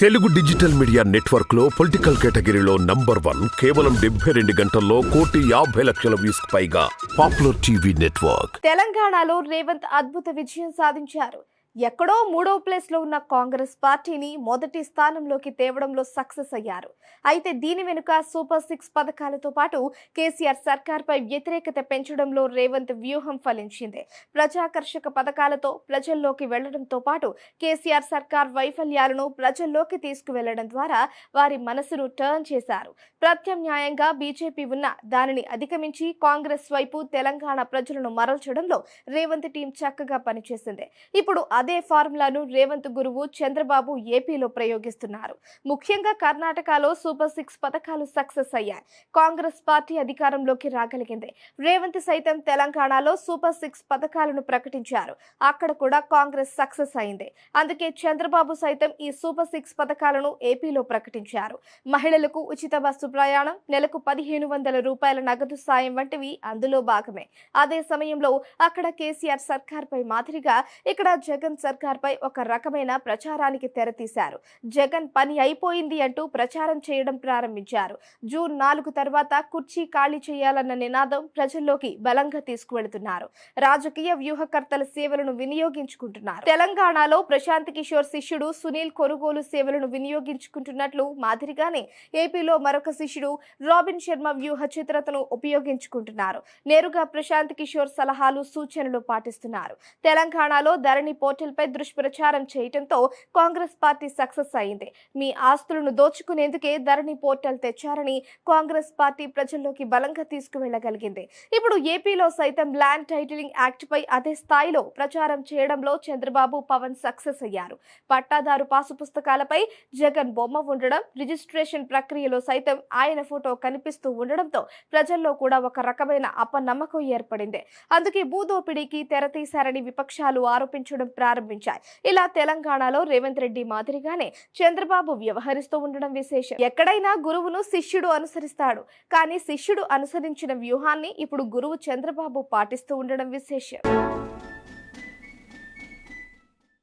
Telugu digital media నెట్వర్క్లో political కేటగిరీలో number one కేవలం డెబ్బై రెండు గంటల్లో కోటి యాభై లక్షల వ్యూస్ పైగా పాపులర్ టీవీ నెట్వర్క్. తెలంగాణలో రేవంత్ అద్భుత విజయం సాధించారు. ఎక్కడో మూడో ప్లేస్లో ఉన్న కాంగ్రెస్ పార్టీని మొదటి స్థానంలోకి తేవడంలో సక్సెస్ అయ్యారు. అయితే దీని వెనుక సూపర్ సిక్స్ పథకాలతో పాటు కేసీఆర్ సర్కార్పై వ్యతిరేకత పెంచడంలో రేవంత్ వ్యూహం ఫలించింది. ప్రజాకర్షక పథకాలతో ప్రజల్లోకి వెళ్ళడంతో పాటు కేసీఆర్ సర్కార్ వైఫల్యాలను ప్రజల్లోకి తీసుకువెళ్ళడం ద్వారా వారి మనసును టర్న్ చేశారు. ప్రత్యామ్నాయంగా బీజేపీ ఉన్న దానిని అధిగమించి కాంగ్రెస్ వైపు తెలంగాణ ప్రజలను మరల్చడంలో రేవంత్ టీం చక్కగా పనిచేసింది. ఇప్పుడు అదే ఫార్ములాను రేవంత్ గురువు చంద్రబాబు ఏపీలో ప్రయోగిస్తున్నారు. ముఖ్యంగా కర్ణాటకలో సూపర్ సిక్స్ పథకాలు సక్సెస్ అయ్యాయి. కాంగ్రెస్ పార్టీ అధికారంలోకి రాగలిగింది. రేవంత్ సైతం తెలంగాణలో సూపర్ సిక్స్ పథకాలను ప్రకటించారు. అక్కడ కూడా కాంగ్రెస్ సక్సెస్ అయింది. అందుకే చంద్రబాబు సైతం ఈ సూపర్ సిక్స్ పథకాలను ఏపీలో ప్రకటించారు. మహిళలకు ఉచిత బస్సు ప్రయాణం నెలకు పదిహేను వందల రూపాయల నగదు సాయం వంటివి అందులో భాగమే. అదే సమయంలో అక్కడ కేసీఆర్ సర్కార్పై మాదిరిగా ఇక్కడ జగన్ సర్కార్పై ఒక రకమైన ప్రచారానికి తెరతీశారు. జగన్ పని అయిపోయింది అంటూ ప్రచారం చేయడం ప్రారంభించారు. జూన్ నాలుగు తర్వాత కుర్చీ ఖాళీ చేయాలన్న నినాదం ప్రజల్లోకి బలంగా తీసుకువెళుతున్నారు. రాజకీయ వ్యూహకర్తల సేవలను వినియోగించుకుంటున్నారు. తెలంగాణలో ప్రశాంత్ కిషోర్ శిష్యుడు సునీల్ కొనుగోలు సేవలను వినియోగించుకుంటున్నట్లు మాదిరిగానే ఏపీలో మరొక శిష్యుడు రాబిన్ శర్మ వ్యూహ చిత్రతను ఉపయోగించుకుంటున్నారు. నేరుగా ప్రశాంత్ కిషోర్ సలహాలు సూచనలు పాటిస్తున్నారు. తెలంగాణలో ధరణి వ్యాఖ్యలపై దుష్ప్రచారం చేయడంతో కాంగ్రెస్ పార్టీ సక్సెస్ అయింది. మీ ఆస్తులను దోచుకునేందుకే ధరణి పోర్టల్ తెచ్చారని కాంగ్రెస్ పార్టీ ప్రజల్లోకి బలంగా తీసుకువెళ్ళగలిగింది ఇప్పుడు ఏపీలో సైతం ల్యాండ్ టైటిలింగ్ యాక్ట్ పై అదే స్థాయిలో ప్రచారం చేయడంలో చంద్రబాబు పవన్ సక్సెస్ అయ్యారు. పట్టాదారు పాసు పుస్తకాలపై జగన్ బొమ్మ ఉండడం రిజిస్ట్రేషన్ ప్రక్రియలో సైతం ఆయన ఫోటో కనిపిస్తూ ఉండడంతో ప్రజల్లో కూడా ఒక రకమైన అపనమ్మకం ఏర్పడింది. అందుకే భూదోపిడీకి తెరతీశారని విపక్షాలు ఆరోపించడం ప్రారంభించాయి. ఇలా తెలంగాణలో రేవంత్ రెడ్డి మాదిరిగానే చంద్రబాబు వ్యవహరిస్తూ ఉండడం విశేషం. ఎక్కడైనా గురువును శిష్యుడు అనుసరిస్తాడు. కానీ శిష్యుడు అనుసరించిన వ్యూహాన్ని ఇప్పుడు గురువు చంద్రబాబు పాటిస్తూ ఉండడం విశేషం.